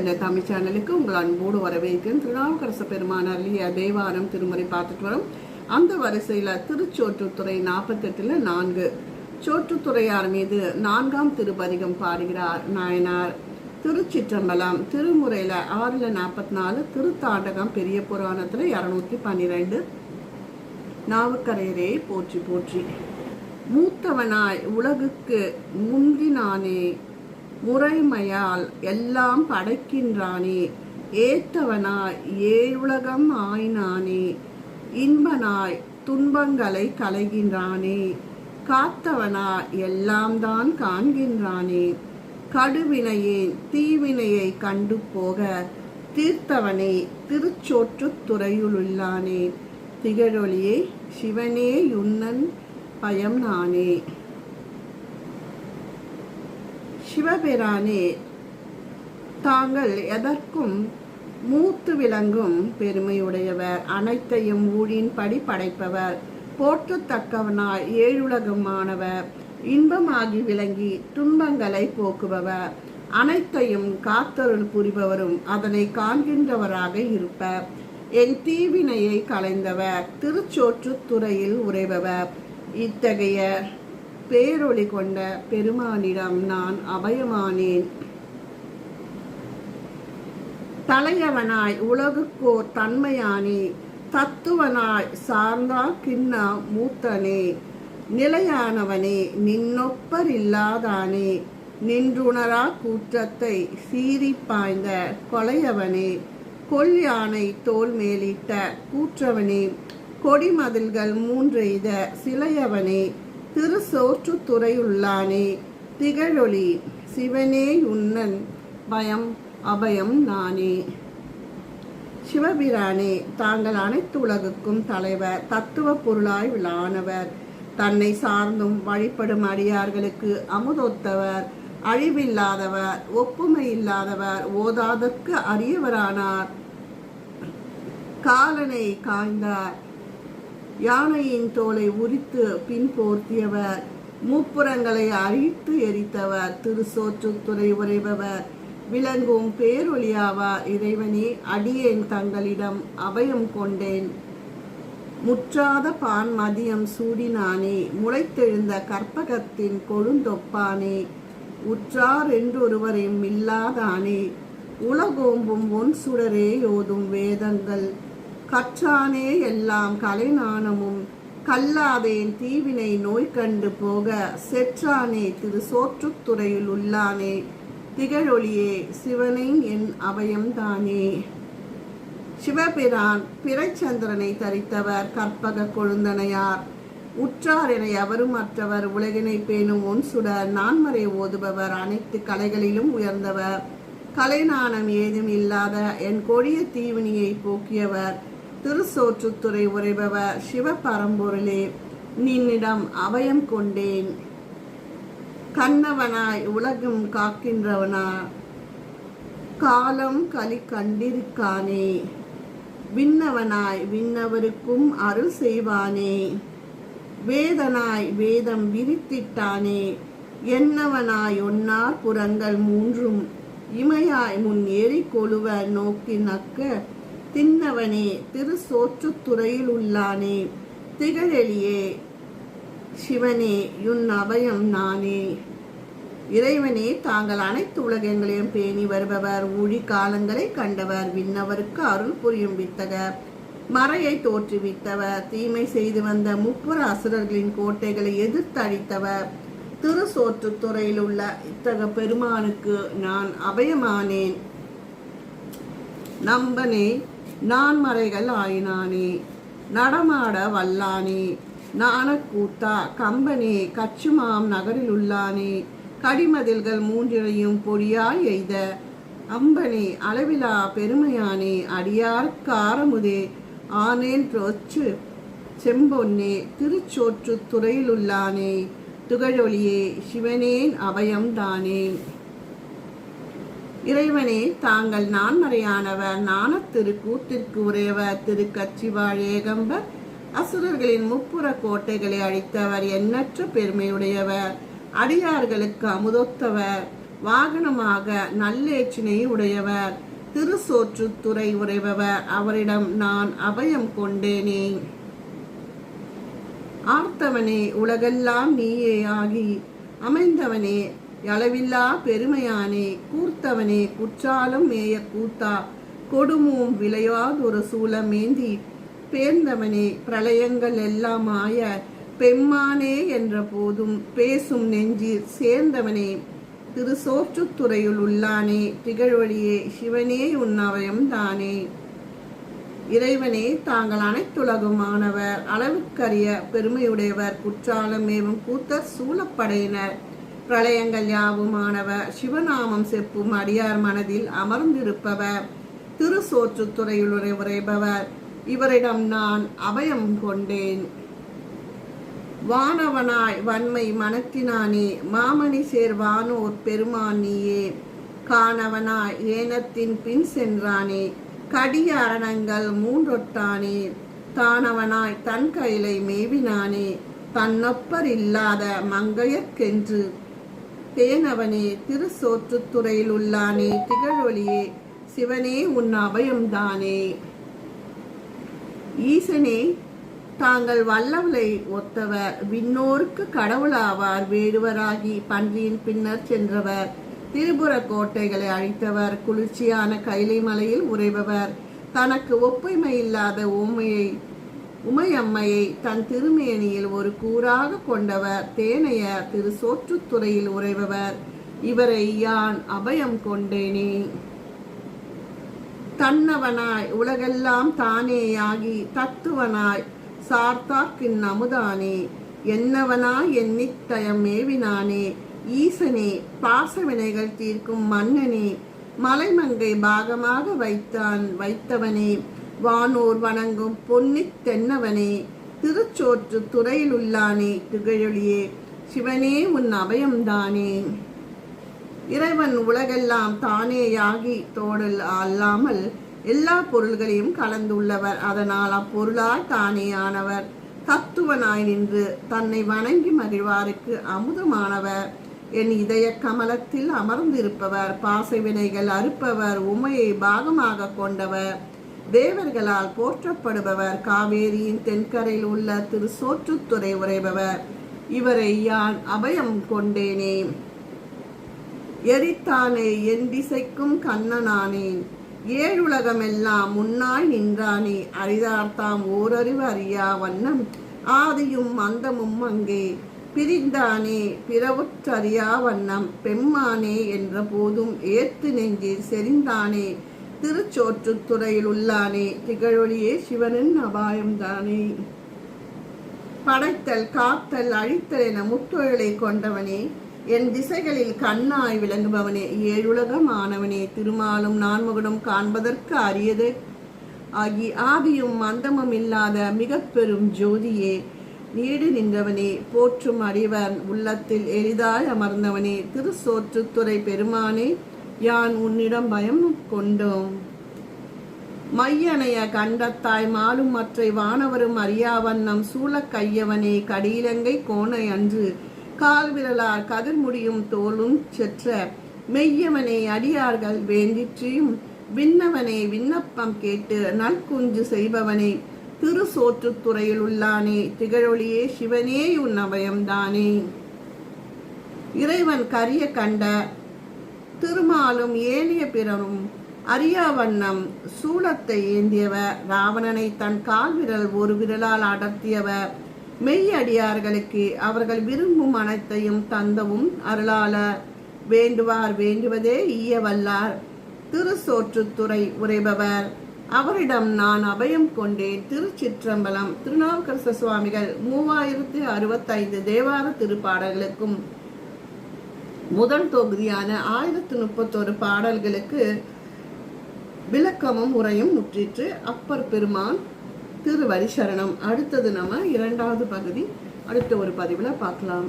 கண்ட தமிழ் சேனலுக்கு உங்கள் அன்போடு வரவேற்கிறேன். திருநாவுக்கரச பெருமான் அருளிய தேவாரம் திருமுறை பார்த்துட்டு வரோம். அந்த வரிசையில் திருச்சோற்றுத்துறை நாற்பத்தெட்டில் நான்கு. சோற்றுத்துறையார் மீது நான்காம் திருப்பதிகம் பாடுகிறார் நாயனார். திருச்சிற்றம்பலம் திருமுறையில் ஆறில் நாற்பத்தி நாலு திருத்தாண்டகம் பெரிய புராணத்தில் இரநூத்தி பன்னிரெண்டு. நாவுக்கரையரே போற்றி போற்றி. மூத்தவனாய் உலகுக்கு முந்தினானே முறைமையால் எல்லாம் படைக்கின்றானே. ஏத்தவனாய் ஏழுலகம் ஆயினானே. இன்பனாய் துன்பங்களை களைகின்றானே. காத்தவனா எல்லாம் தான் காண்கின்றானே. கடுவினையே தீவினையை கண்டு போக தீர்த்தவனே திருச்சோற்றுத் துறையுள்ளானே திகழொளியே சிவனே யுன்னன் பயம் நானே சிவபிரானே தாங்கள் எதற்கும் மூத்து விளங்கும் பெருமையுடையவர். அனைத்தையும் ஊழின்படி படைப்பவர். போற்றத்தக்கவனாய் ஏழுலகமானவர் இன்பமாகி விளங்கி துன்பங்களை போக்குபவர். அனைத்தையும் காத்தருள் புரிபவரும் அதனை காண்கின்றவராக இருப்பர். என் தீவினையை கலைந்தவர் திருச்சோற்றுத் துறையில் உறைபவர். இத்தகைய பேரொளி கொண்ட பெருமானிடம் நான் அபயமானேன். தலையவனாய் உலகுக்கோர் தன்மையானே தத்துவனாய் சார்ந்தா கிண்ணா மூத்தனே. நிலையானவனே நின்னொப்பர் இல்லாதானே. நின்றுணரா கூற்றத்தை சீறி பாய்ந்த கொலையவனே. கொல் யானை தோல் மேலிட்ட கூற்றவனே. கொடிமதில்கள் மூன்றெய்த சிலையவனே. திருசோற்று துறையுள்ளானே திகழொளி சிவனே உன்னன் பயம் அபயம் நானே. சிவபிரானே தாங்கள் அனைத்து உலகுக்கும் தலைவர் தத்துவ பொருளாய் விழானவர் தன்னை சார்ந்தும் வழிபடும் அடியார்களுக்கு அமுதொத்தவர் அழிவில்லாதவர் ஒப்புமை இல்லாதவர் ஓதாதற்கு அரியவரானார். காலனை காய்ந்தார். யானையின் தோலை உரித்து பின் போர்த்தியவர். மூப்புறங்களை அழித்து எரித்தவர். திருசோற்றுத்துறை உரைபவர் விளங்கும் பேரொழியாவா இறைவனே அடியேன் தங்களிடம் அபயம் கொண்டேன். முற்றாத பான் மதியம் சூடினானே. முளைத்தெழுந்த கற்பகத்தின் கொழுந்தொப்பானே. உற்றார் என்றொருவரையும் இல்லாதானே உலகோம்பும் ஒன் சுடரே யோதும் வேதங்கள். கற்றானே எல்லாம் கலைநாணமும் கல்லாதேன் தீவினை நோய் கண்டு போக செற்றானே திரு சோற்றுத்துறையில் உள்ளானே திகழொளியே சிவனை என் அபயம்தானே சிவபிரான் பிறைச்சந்திரனை தரித்தவர் கற்பக கொழுந்தனையார். உற்றார் என எவரும் மற்றவர் உலகினை பேணும் ஒன் சுடர் நான்மறை ஓதுபவர் அனைத்து கலைகளிலும் உயர்ந்தவர். கலைநாணம் ஏதும் இல்லாத என் கொடிய தீவினியை போக்கியவர். திருசோற்றுத்துறை உரைபவர் சிவபரம்பொருளே நின்னிடம் அவயம் கொண்டேன். கண்ணவனாய் உலகம் காக்கின்றவனா காலம் களி கண்டிருக்கானே. விண்ணவனாய் விண்ணவருக்கும் அருள் செய்வானே. வேதனாய் வேதம் விரித்திட்டானே. என்னவனாய் ஒன்னார் புறங்கள் மூன்றும் இமையாய் முன் ஏறி கொழுவ நோக்கி நக்க தின்னவனே திரு சோற்றுத்துறையில் உள்ளானே திகழெளியே சிவனே யுன் அபயம் நானே. இறைவனே தாங்கள் அனைத்து உலகங்களையும் பேணி வருபவர் ஊழி காலங்களை கண்டவர் விண்ணவருக்கு அருள் புரியும் வித்தகர். மறையை தோற்றுவித்தவர் தீமை செய்து வந்த முப்புற அசுரர்களின் கோட்டைகளை எதிர்த்து அழித்தவர் திரு சோற்றுத்துறையில் உள்ள இத்தக பெருமானுக்கு நான் அபயமானேன். நம்பனே நான் மறைகள் ஆயினானே நடமாட வல்லானே நாணக்கூத்தா கம்பனே கச்சுமாம் நகரில் உள்ளானே கடிமதில்கள் மூன்றினையும் பொடியாய் எய்த அம்பனே அளவிலா பெருமையானே அடியார் காரமுதே ஆனேன் ரோச்சு செம்பொன்னே திருச்சோற்று துறையிலுள்ளானே துகழொளியே சிவனேன் அபயம்தானே இறைவனே தாங்கள் நான்மறையானவர் நாணத்திரு கூத்திற்கு உரையவர் திரு கச்சிவாழ் ஏகம்பர். அசுரர்களின் முப்புற கோட்டைகளை அழித்தவர் எண்ணற்ற பெருமையுடையவர். அடியார்களுக்கு அமுதொத்தவர். வாகனமாக நல்லேச்சினை உடையவர். திருசோற்றுத்துறை உறைபவர் அவரிடம் நான் அபயம் கொண்டேனே. ஆர்த்தவனே உலகெல்லாம் நீயே ஆகி. அமைந்தவனே அளவில்லா பெருமையானே கூர்த்தவனே குற்றாலம் மேய கூத்தா கொடுமும் விளையாதொரு சூலமேந்தி பேர்ந்தவனே பிரளயங்கள் எல்லாம் ஆய பெம்மானே என்ற போதும் பேசும் நெஞ்சில் சேர்ந்தவனே திருசோற்றுத்துறையுள் உள்ளானே திகழ்வழியே சிவனே உன்னவயம் தானே. இறைவனே தாங்கள் அனைத்துலகுமானவர் அளவுக்கரிய பெருமையுடையவர் குற்றாலம் கூத்த சூழப்படையினர். பிரளயங்கள் யாவுமானவர் சிவநாமம் செப்பும் அடியார் மனதில் அமர்ந்திருப்பவர் திருசோற்றுத்துறையுள் உரை- உரைபவர் இவரிடம் நான் அபயம் கொண்டேன். வானவனாய் வன்மை மனத்தினானே மாமணி சேர் வானோர் பெருமான் நீயே. காணவனாய் ஏனத்தின் பின் சென்றானே கடிய அரணங்கள் மூன்றொட்டானே. தானவனாய் தன் கையிலை மேவினானே தன்னொப்பர் இல்லாத மங்கையர்க்கென்று தேனவனே திருச்சோற்றுத்துறையில் உள்ளானே திகழொளியே சிவனே உன் அபயம்தானே. ஈசனே தாங்கள் வல்லவலை ஒத்தவர் விண்ணோருக்கு கடவுளாவார் வேடுவராகி பன்றியின் பின்னர் சென்றவர். திரிபுர கோட்டைகளை அழித்தவர் குளிர்ச்சியான கைலை மலையில் உறைபவர். தனக்கு ஒப்புமை இல்லாத ஓமையை உமையம்மையை தன் திருமேனியில் ஒரு கூறாக கொண்டவர் தேனைய திரு சோற்றுத்துறையில் உறைபவர். இவரை யான் அபயம் கொண்டேனே? தன்னவனாய் உலகெல்லாம் தானேயாகி தத்துவனாய் சார்த்தாக்கின் அமுதானே. என்னவனாய் எண்ணித்தயம் மேவினானே ஈசனே பாசவினைகள் தீர்க்கும் மன்னனே. மலைமங்கை பாகமாக வைத்தான் வைத்தவனே. வானோர் வணங்கும் பொன்னித் தென்னவனே திருச்சோற்று துறையில் உள்ளானே திகழொளியே சிவனே உன் அபயம்தானே. இறைவன் உலகெல்லாம் தானேயாகி தோடல் அல்லாமல் எல்லா பொருள்களையும் கலந்துள்ளவர். அதனால் அப்பொருளால் தானேயானவர் தத்துவனாய் நின்று தன்னை வணங்கி மகிழ்வாருக்கு அமுதமானவர். என் இதய கமலத்தில் அமர்ந்திருப்பவர். பாசை வினைகள் அறுப்பவர். உமையை பாகமாக கொண்டவர். தேவர்களால் போற்றப்படுபவர். காவேரியின் தென்கரையில் உள்ள திரு சோற்றுத்துறை உரைபவர் இவரை யான் அபயம் கொண்டேனே. எரித்தானே என் திசைக்கும் கண்ணனானேன் ஏழுலகமெல்லாம் முன்னாய் நின்றானே. அரிதார்த்தாம் ஓரறிவு அறியா வண்ணம். ஆதியும் அந்தமும் அங்கே. பிரிந்தானே பிறவுற்றறியா வண்ணம். பெம்மானே என்ற போதும் ஏத்து நெஞ்சில் செறிந்தானே. திருச்சோற்றுத்துறையில் உள்ளானே. திகழொளியே சிவனின் அபாயம்தானே படைத்தல் காத்தல் அழித்தல் என முத்தொழிலை கொண்டவனே. என் திசைகளில் கண்ணாய் விளங்குபவனே. ஏழுலகம் ஆனவனே. திருமாலும் நான்முகனும் காண்பதற்கு அரியது. ஆகி ஆவியும் மந்தமும் இல்லாத மிக பெரும் ஜோதியே. நீடு நின்றவனே. போற்றும் அறிவன் உள்ளத்தில் எளிதாய் அமர்ந்தவனே. திருசோற்றுத்துறை பெருமானே. யான் உன்னிடம் பயம் கொண்டோம்? மையனைய கண்டத்தாய் மாலும் மற்றை வானவரும் அறியாவண்ணம் சூழக் கையவனே கடியிலங்கை கோணை அன்று கால் விரலார் கதிர்முடியும் தோளும் செற்ற மெய்யவனே அடியார்கள் வேண்டிற்றியும் விண்ணவனே விண்ணப்பம் கேட்டு நல்குஞ்சு செய்பவனே திரு சோற்றுத்துறையில் உள்ளானே திகழொளியே சிவனே உன் அபயம்தானே இறைவன் கரிய கண்ட திருமாலும் ஏலிய பிறரும் அறியா வண்ணம் சூலத்தை ஏந்தியவர் ராவணனை தன் கால் விரல் ஒரு விரலால் அடர்த்தியவர் மெய்யடியார்களுக்கு அவர்கள் விரும்பும் அனைத்தையும் தந்தவும் அருளால வேண்டுவார் வேண்டுவதே ஈயவல்லார் திருசோற்றுத்துறை உரைபவர் அவரிடம் நான் அபயம் கொண்டேன். திருச்சிற்றம்பலம் திருநாவுக்கரச சுவாமிகள் மூவாயிரத்தி அறுபத்தைந்து தேவார திருப்பாடல்களுக்கும் முதல் தொகுதியான ஆயிரத்தி முப்பத்தொரு பாடல்களுக்கு விளக்கமும் உரையும் முற்றிற்று. அப்பர் பெருமான் திருவரிசரணம். அடுத்தது நம்ம இரண்டாவது பகுதி. அடுத்த ஒரு பதிவில் பார்க்கலாம்.